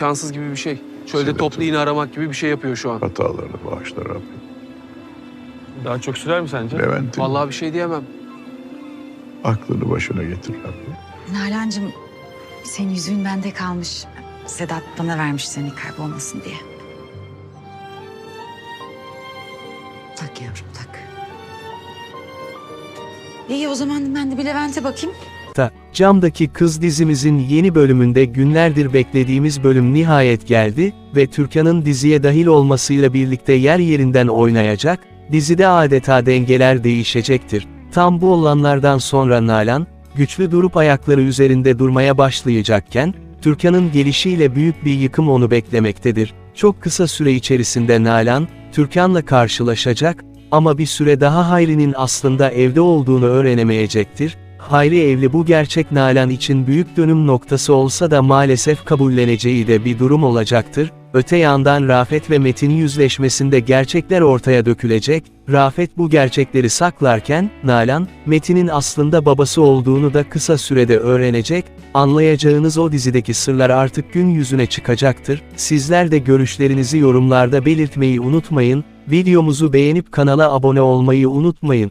İmkansız gibi bir şey. Çölde Sebep toplu iğne aramak gibi bir şey yapıyor şu an. Hatalarını bağışla Rabbim. Daha çok sürer mi sence? Levent'in Vallahi bir şey diyemem. aklını başına getir Rabbim. Nalan'cığım senin yüzüğün bende kalmış. Sedat bana vermiş seni kaybolmasın diye. Tak yavrum tak. İyi o zaman ben de bir Levent'e bakayım. Ta, Camdaki Kız dizimizin yeni bölümünde günlerdir beklediğimiz bölüm nihayet geldi ve Türkan'ın diziye dahil olmasıyla birlikte yer yerinden oynayacak, dizide adeta dengeler değişecektir. Tam bu olanlardan sonra Nalan, güçlü durup ayakları üzerinde durmaya başlayacakken, Türkan'ın gelişiyle büyük bir yıkım onu beklemektedir. Çok kısa süre içerisinde Nalan, Türkan'la karşılaşacak ama bir süre daha Hayri'nin aslında evde olduğunu öğrenemeyecektir. Hayri evli bu gerçek Nalan için büyük dönüm noktası olsa da maalesef kabulleneceği de bir durum olacaktır. Öte yandan Rafet ve Metin yüzleşmesinde gerçekler ortaya dökülecek, Rafet bu gerçekleri saklarken, Nalan, Metin'in aslında babası olduğunu da kısa sürede öğrenecek, anlayacağınız o dizideki sırlar artık gün yüzüne çıkacaktır. Sizler de görüşlerinizi yorumlarda belirtmeyi unutmayın, videomuzu beğenip kanala abone olmayı unutmayın.